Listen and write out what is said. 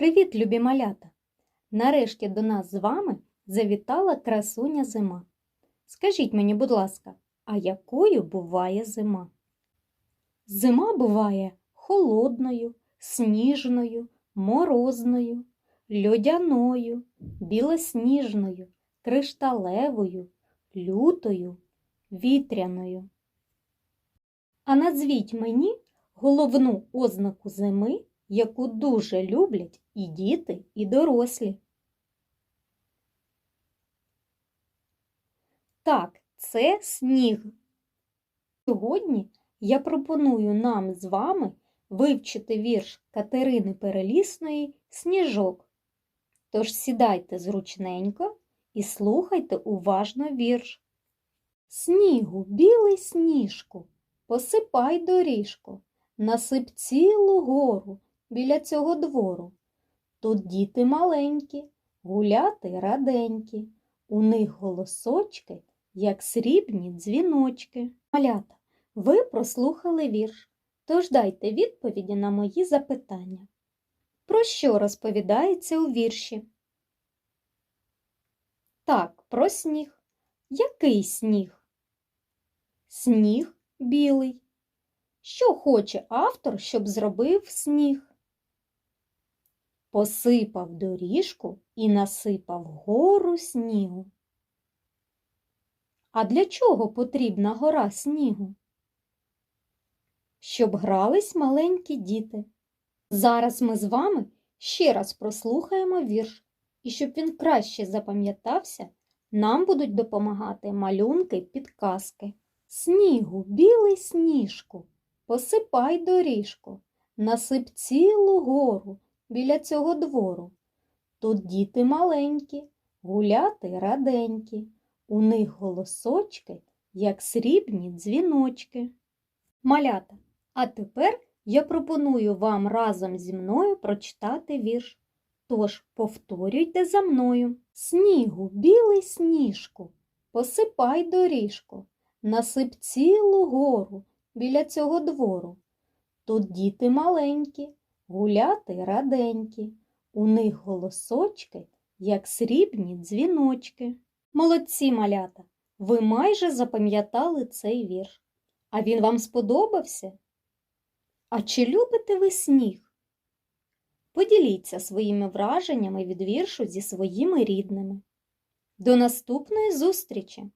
Привіт, любі малята! Нарешті до нас з вами завітала красуня зима. Скажіть мені, будь ласка, а якою буває зима? Зима буває холодною, сніжною, морозною, льодяною, білосніжною, кришталевою, лютою, вітряною. А назвіть мені головну ознаку зими, яку дуже люблять і діти, і дорослі. Так, це сніг. Сьогодні я пропоную нам з вами вивчити вірш Катерини Перелісної Сніжок. Тож сідайте зручненько і слухайте уважно вірш. Снігу, білий сніжку, посипай доріжку, насип цілу гору біля цього двору. Тут діти маленькі, гуляти раденькі, у них голосочки, як срібні дзвіночки. Малята, ви прослухали вірш, тож дайте відповіді на мої запитання. Про що розповідається у вірші? Так, про сніг. Який сніг? Сніг білий. Що хоче автор, щоб зробив сніг? Посипав доріжку і насипав гору снігу. А для чого потрібна гора снігу? Щоб грались маленькі діти. Зараз ми з вами ще раз прослухаємо вірш, і щоб він краще запам'ятався, нам будуть допомагати малюнки підказки. Снігу, білий сніжку, посипай доріжку, насип цілу гору біля цього двору. Тут діти маленькі, гуляти раденькі, у них голосочки, як срібні дзвіночки. Малята, а тепер я пропоную вам разом зі мною прочитати вірш. Тож повторюйте за мною. Снігу, білий сніжку, посипай доріжку, насип цілу гору біля цього двору. Тут діти маленькі, гуляти раденькі, у них голосочки, як срібні дзвіночки. Молодці малята, ви майже запам'ятали цей вірш. А він вам сподобався? А чи любите ви сніг? Поділіться своїми враженнями від віршу зі своїми рідними. До наступної зустрічі!